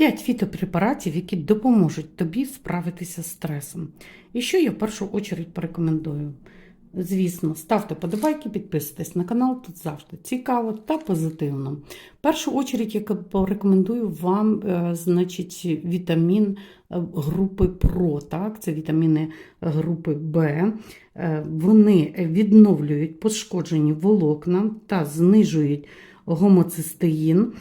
5 фітопрепаратів, які допоможуть тобі справитися з стресом. І що я в першу очередь порекомендую? Звісно, ставте подобайки, підписуйтесь на канал, тут завжди цікаво та позитивно. В першу очередь я порекомендую вам е, значить, вітамін е, групи ПРО, так? це вітаміни групи Б. Е, Вони відновлюють пошкоджені волокна та знижують гомоцистеїн,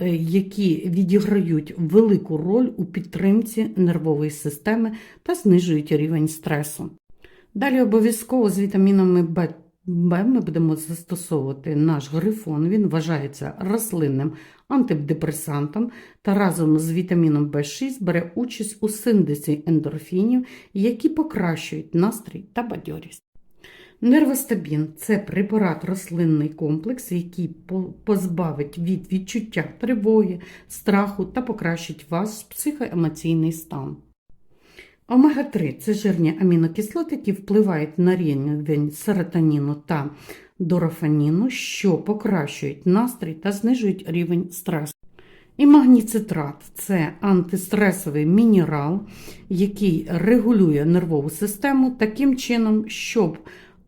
е, які відіграють велику роль у підтримці нервової системи та знижують рівень стресу. Далі обов'язково з вітамінами Б. Б ми будемо застосовувати наш грифон. Він вважається рослинним антидепресантом та разом з вітаміном В6 бере участь у синтезі ендорфінів, які покращують настрій та бадьорість. Нервостабін це препарат рослинний комплекс, який позбавить від відчуття тривоги, страху та покращить ваш психоемоційний стан. Омега-3 це жирні амінокислоти, які впливають на рівень серотоніну та дорофаніну, що покращують настрій та знижують рівень стресу. І магніцитрат це антистресовий мінерал, який регулює нервову систему таким чином, щоб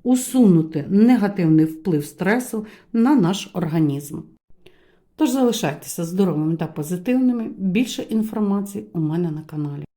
усунути негативний вплив стресу на наш організм. Тож залишайтеся здоровими та позитивними. Більше інформації у мене на каналі.